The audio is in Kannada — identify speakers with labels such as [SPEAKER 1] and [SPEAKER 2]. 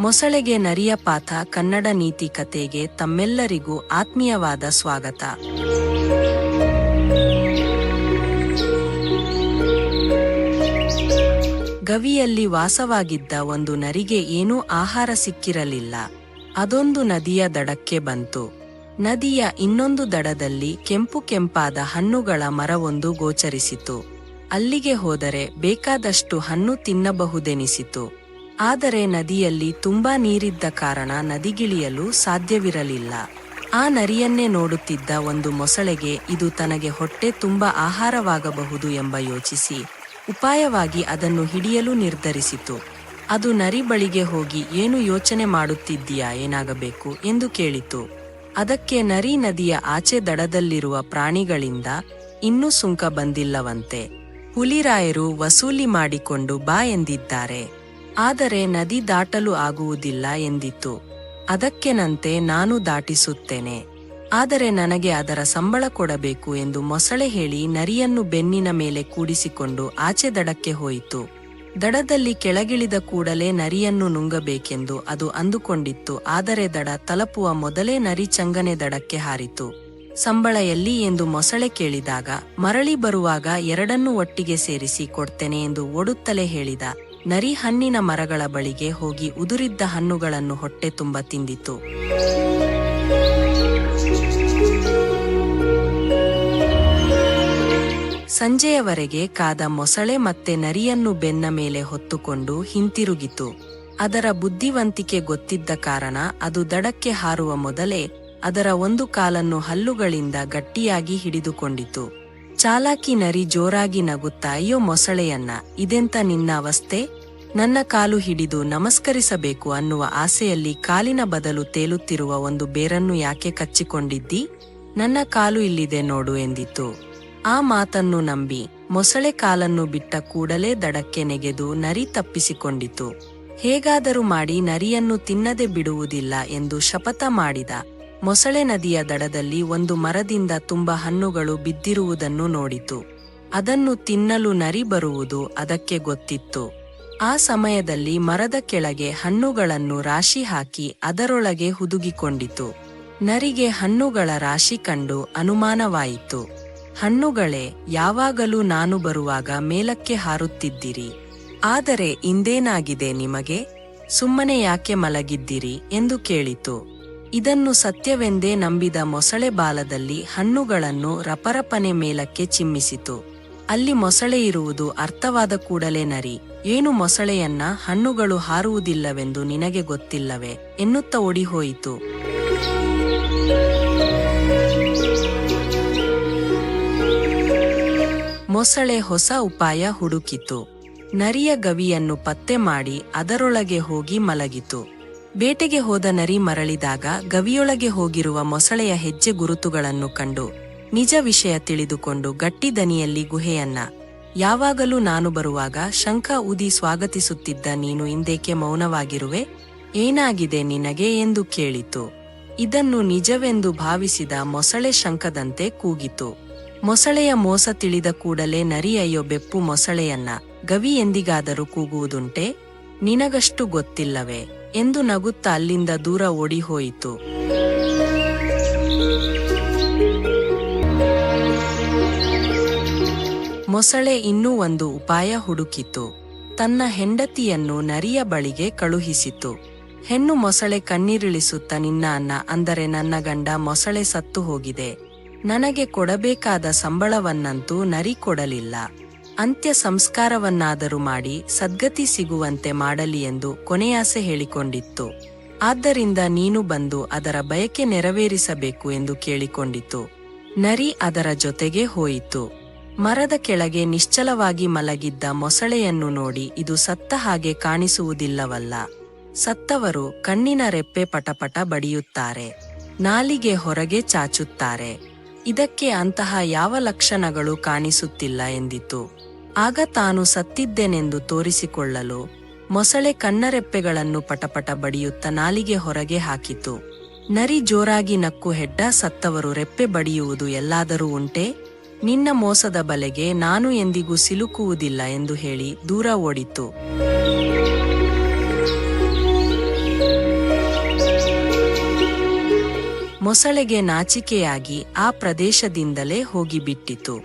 [SPEAKER 1] ಮೊಸಳೆಗೆ ನರಿಯ ಪಾಥ ಕನ್ನಡ ನೀತಿ ಕತೆಗೆ ತಮ್ಮೆಲ್ಲರಿಗೂ ಆತ್ಮೀಯವಾದ ಸ್ವಾಗತ. ಗವಿಯಲ್ಲಿ ವಾಸವಾಗಿದ್ದ ಒಂದು ನರಿಗೆ ಏನೂ ಆಹಾರ ಸಿಕ್ಕಿರಲಿಲ್ಲ. ಅದೊಂದು ನದಿಯ ದಡಕ್ಕೆ ಬಂತು. ನದಿಯ ಇನ್ನೊಂದು ದಡದಲ್ಲಿ ಕೆಂಪು ಕೆಂಪಾದ ಹಣ್ಣುಗಳ ಮರವೊಂದು ಗೋಚರಿಸಿತು. ಅಲ್ಲಿಗೆ ಹೋದರೆ ಬೇಕಾದಷ್ಟು ಹಣ್ಣು ತಿನ್ನಬಹುದೆನಿಸಿತು. ಆದರೆ ನದಿಯಲ್ಲಿ ತುಂಬಾ ನೀರಿದ್ದ ಕಾರಣ ನದಿಗಿಳಿಯಲು ಸಾಧ್ಯವಿರಲಿಲ್ಲ. ಆ ನರಿಯನ್ನೇ ನೋಡುತ್ತಿದ್ದ ಒಂದು ಮೊಸಳೆಗೆ ಇದು ತನಗೆ ಹೊಟ್ಟೆ ತುಂಬಾ ಆಹಾರವಾಗಬಹುದು ಎಂಬ ಯೋಚಿಸಿ, ಉಪಾಯವಾಗಿ ಅದನ್ನು ಹಿಡಿಯಲು ನಿರ್ಧರಿಸಿತು. ಅದು ನರಿ ಬಳಿಗೆ ಹೋಗಿ ಏನು ಯೋಚನೆ ಮಾಡುತ್ತಿದ್ದೀಯಾ, ಏನಾಗಬೇಕು ಎಂದು ಕೇಳಿತು. ಅದಕ್ಕೆ ನರಿ ನದಿಯ ಆಚೆ ದಡದಲ್ಲಿರುವ ಪ್ರಾಣಿಗಳಿಂದ ಇನ್ನೂ ಸುಂಕ ಬಂದಿಲ್ಲವಂತೆ. ಹುಲಿರಾಯರು ವಸೂಲಿ ಮಾಡಿಕೊಂಡು ಬಾ ಎಂದಿದ್ದಾರೆ. ಆದರೆ ನದಿ ದಾಟಲು ಆಗುವುದಿಲ್ಲ ಎಂದಿತ್ತು ಅದಕ್ಕೆನಂತೆ ನಾನು ದಾಟಿಸುತ್ತೇನೆ. ಆದರೆ ನನಗೆ ಅದರ ಸಂಬಳ ಕೊಡಬೇಕು ಎಂದು ಮೊಸಳೆ ಹೇಳಿ ನರಿಯನ್ನು ಬೆನ್ನಿನ ಮೇಲೆ ಕೂಡಿಸಿಕೊಂಡು ಆಚೆ ದಡಕ್ಕೆ ಹೋಯಿತು. ದಡದಲ್ಲಿ ಕೆಳಗಿಳಿದ ಕೂಡಲೇ ನರಿಯನ್ನು ನುಂಗಬೇಕೆಂದು ಅದು ಅಂದುಕೊಂಡಿತ್ತು. ಆದರೆ ದಡ ತಲಪುವ ಮೊದಲೇ ನರಿ ಚಂಗನೆ ದಡಕ್ಕೆ ಹಾರಿತು. ಸಂಬಳ ಎಲ್ಲಿ ಎಂದು ಮೊಸಳೆ ಕೇಳಿದಾಗ, ಮರಳಿ ಬರುವಾಗ ಎರಡನ್ನೂ ಒಟ್ಟಿಗೆ ಸೇರಿಸಿ ಕೊಡ್ತೇನೆ ಎಂದು ಓಡುತ್ತಲೇ ಹೇಳಿದ. ನರಿ ಹಣ್ಣಿನ ಮರಗಳ ಬಳಿಗೆ ಹೋಗಿ ಉದುರಿದ್ದ ಹಣ್ಣುಗಳನ್ನು ಹೊಟ್ಟೆ ತುಂಬ ತಿಂದಿತು. ಸಂಜೆಯವರೆಗೆ ಕಾದ ಮೊಸಳೆ ಮತ್ತೆ ನರಿಯನ್ನು ಬೆನ್ನ ಮೇಲೆ ಹೊತ್ತುಕೊಂಡು ಹಿಂತಿರುಗಿತು. ಅದರ ಬುದ್ಧಿವಂತಿಕೆ ಗೊತ್ತಿದ್ದ ಕಾರಣ ಅದು ದಡಕ್ಕೆ ಹಾರುವ ಮೊದಲೇ ಅದರ ಒಂದು ಕಾಲನ್ನು ಹಲ್ಲುಗಳಿಂದ ಗಟ್ಟಿಯಾಗಿ ಹಿಡಿದುಕೊಂಡಿತು. ಚಾಲಾಕಿ ನರಿ ಜೋರಾಗಿ ನಗುತ್ತಾ, ಅಯ್ಯೋ ಮೊಸಳೆಯನ್ನ, ಇದೆಂತ ನಿನ್ನ ಅವಸ್ಥೆ? ನನ್ನ ಕಾಲು ಹಿಡಿದು ನಮಸ್ಕರಿಸಬೇಕು ಅನ್ನುವ ಆಸೆಯಲ್ಲಿ ಕಾಲಿನ ಬದಲು ತೇಲುತ್ತಿರುವ ಒಂದು ಬೇರನ್ನು ಯಾಕೆ ಕಚ್ಚಿಕೊಂಡಿದ್ದಿ? ನನ್ನ ಕಾಲು ಇಲ್ಲಿದೆ ನೋಡು ಎಂದಿತು. ಆ ಮಾತನ್ನು ನಂಬಿ ಮೊಸಳೆ ಕಾಲನ್ನು ಬಿಟ್ಟ ಕೂಡಲೇ ದಡಕ್ಕೆ ನೆಗೆದು ನರಿ ತಪ್ಪಿಸಿಕೊಂಡಿತು. ಹೇಗಾದರೂ ಮಾಡಿ ನರಿಯನ್ನು ತಿನ್ನದೆ ಬಿಡುವುದಿಲ್ಲ ಎಂದು ಶಪಥ ಮಾಡಿದ. ಮೊಸಳೆ ನದಿಯ ದಡದಲ್ಲಿ ಒಂದು ಮರದಿಂದ ತುಂಬ ಹಣ್ಣುಗಳು ಬಿದ್ದಿರುವುದನ್ನು ನೋಡಿತು. ಅದನ್ನು ತಿನ್ನಲು ನರಿ ಬರುವುದು ಅದಕ್ಕೆ ಗೊತ್ತಿತ್ತು. ಆ ಸಮಯದಲ್ಲಿ ಮರದ ಕೆಳಗೆ ಹಣ್ಣುಗಳನ್ನು ರಾಶಿ ಹಾಕಿ ಅದರೊಳಗೆ ಹುದುಗಿಕೊಂಡಿತು. ನರಿಗೆ ಹಣ್ಣುಗಳ ರಾಶಿ ಕಂಡು ಅನುಮಾನವಾಯಿತು. ಹಣ್ಣುಗಳೇ, ಯಾವಾಗಲೂ ನಾನು ಬರುವಾಗ ಮೇಲಕ್ಕೆ ಹಾರುತ್ತಿದ್ದಿರಿ. ಆದರೆ ಇಂದೇನಾಗಿದೆ ನಿಮಗೆ? ಸುಮ್ಮನೆ ಯಾಕೆ ಮಲಗಿದ್ದಿರಿ ಎಂದು ಕೇಳಿತು. ಇದನ್ನು ಸತ್ಯವೆಂದೇ ನಂಬಿದ ಮೊಸಳೆ ಬಾಲದಲ್ಲಿ ಹಣ್ಣುಗಳನ್ನು ರಪರಪನೆ ಮೇಲಕ್ಕೆ ಚಿಮ್ಮಿಸಿತು. ಅಲ್ಲಿ ಮೊಸಳೆ ಇರುವುದು ಅರ್ಥವಾದ ಕೂಡಲೇ ನರಿ. ಏನು ಮೊಸಳೆಯನ್ನ ಹಣ್ಣುಗಳು ಹಾರುವುದಿಲ್ಲವೆಂದು ನಿನಗೆ ಗೊತ್ತಿಲ್ಲವೇ ಎನ್ನುತ್ತ ಓಡಿಹೋಯಿತು. ಮೊಸಳೆ ಹೊಸ ಉಪಾಯ ಹುಡುಕಿತು. ನರಿಯ ಗವಿಯನ್ನು ಪತ್ತೆ ಮಾಡಿ ಅದರೊಳಗೆ ಹೋಗಿ ಮಲಗಿತು. ಬೇಟೆಗೆ ಹೋದ ನರಿ ಮರಳಿದಾಗ ಗವಿಯೊಳಗೆ ಹೋಗಿರುವ ಮೊಸಳೆಯ ಹೆಜ್ಜೆ ಗುರುತುಗಳನ್ನು ಕಂಡು ನಿಜ ವಿಷಯ ತಿಳಿದುಕೊಂಡು ಗಟ್ಟಿ ದನಿಯಲ್ಲಿ ಗುಹೆಯನ್ನ. ಯಾವಾಗಲೂ ನಾನು ಬರುವಾಗ ಶಂಖ ಉದಿ ಸ್ವಾಗತಿಸುತ್ತಿದ್ದ ನೀನು ಇಂದೇಕೆ ಮೌನವಾಗಿರುವೆ? ಏನಾಗಿದೆ ನಿನಗೆ ಎಂದು ಕೇಳಿತು. ಇದನ್ನು ನಿಜವೆಂದು ಭಾವಿಸಿದ ಮೊಸಳೆ ಶಂಖದಂತೆ ಕೂಗಿತು. ಮೊಸಳೆಯ ಮೋಸ ತಿಳಿದ ಕೂಡಲೇ ನರಿ ಅಯ್ಯೋ ಬೆಪ್ಪು ಮೊಸಳೆಯನ್ನ ಗವಿ ಎಂದಿಗಾದರೂ ಕೂಗುವುದುಂಟೆ? ನಿನಗಷ್ಟು ಗೊತ್ತಿಲ್ಲವೇ? ಎಂದು ನಗುತ್ತಾ ಅಲ್ಲಿಂದ ದೂರ ಓಡಿಹೋಯಿತು ಮೊಸಳೆ ಇನ್ನೂ ಒಂದು ಉಪಾಯ ಹುಡುಕಿತು. ತನ್ನ ಹೆಂಡತಿಯನ್ನು ನರಿಯ ಬಳಿಗೆ ಕಳುಹಿಸಿತು. ಹೆಣ್ಣು ಮೊಸಳೆ ಕಣ್ಣೀರಿಳಿಸುತ್ತ ನಿನ್ನ ಅನ್ನ ಅಂದರೆ ನನ್ನ ಗಂಡ ಮೊಸಳೆ ಸತ್ತು ಹೋಗಿದೆ. ನನಗೆ ಕೊಡಬೇಕಾದ ಸಂಬಳವನ್ನಂತೂ ನರಿ ಕೊಡಲಿಲ್ಲ. ಅಂತ್ಯ ಸಂಸ್ಕಾರವನ್ನಾದರೂ ಮಾಡಿ ಸದ್ಗತಿ ಸಿಗುವಂತೆ ಮಾಡಲಿ ಎಂದು ಕೊನೆಯಾಸೆ ಹೇಳಿಕೊಂಡಿತ್ತು. ಆದ್ದರಿಂದ ನೀನು ಬಂದು ಅದರ ಬಯಕೆ ನೆರವೇರಿಸಬೇಕು ಎಂದು ಕೇಳಿಕೊಂಡಿತು. ನರಿ ಅದರ ಜೊತೆಗೆ ಹೋಯಿತು. ಮರದ ಕೆಳಗೆ ನಿಶ್ಚಲವಾಗಿ ಮಲಗಿದ್ದ ಮೊಸಳೆಯನ್ನು ನೋಡಿ ಇದು ಸತ್ತ ಹಾಗೆ ಕಾಣಿಸುವುದಿಲ್ಲವಲ್ಲ. ಸತ್ತವರು ಕಣ್ಣಿನ ರೆಪ್ಪೆ ಪಟಪಟ ಬಡಿಯುತ್ತಾರೆ. ನಾಲಿಗೆ ಹೊರಗೆ ಚಾಚುತ್ತಾರೆ. ಇದಕ್ಕೆ ಅಂತಹ ಯಾವ ಲಕ್ಷಣಗಳು ಕಾಣಿಸುತ್ತಿಲ್ಲ ಎಂದಿತು. ಆಗ ತಾನು ಸತ್ತಿದ್ದೇನೆಂದು ತೋರಿಸಿಕೊಳ್ಳಲು ಮೊಸಳೆ ಕಣ್ಣರೆಪ್ಪೆಗಳನ್ನು ಪಟಪಟ ಬಡಿಯುತ್ತ ನಾಲಿಗೆ ಹೊರಗೆ ಹಾಕಿತು. ನರಿ ಜೋರಾಗಿ ನಕ್ಕು ಹೆಡ್ಡ ಸತ್ತವರು ರೆಪ್ಪೆ ಬಡಿಯುವುದು ಎಲ್ಲಾದರೂ ಉಂಟೆ? ನಿನ್ನ ಮೋಸದ ಬಲೆಗೆ ನಾನು ಎಂದಿಗೂ ಸಿಲುಕುವುದಿಲ್ಲ ಎಂದು ಹೇಳಿ ದೂರ ಓಡಿತು ಮೊಸಳೆಗೆ ನಾಚಿಕೆಯಾಗಿ ಆ ಪ್ರದೇಶದಿಂದಲೇ ಹೋಗಿಬಿಟ್ಟಿತು.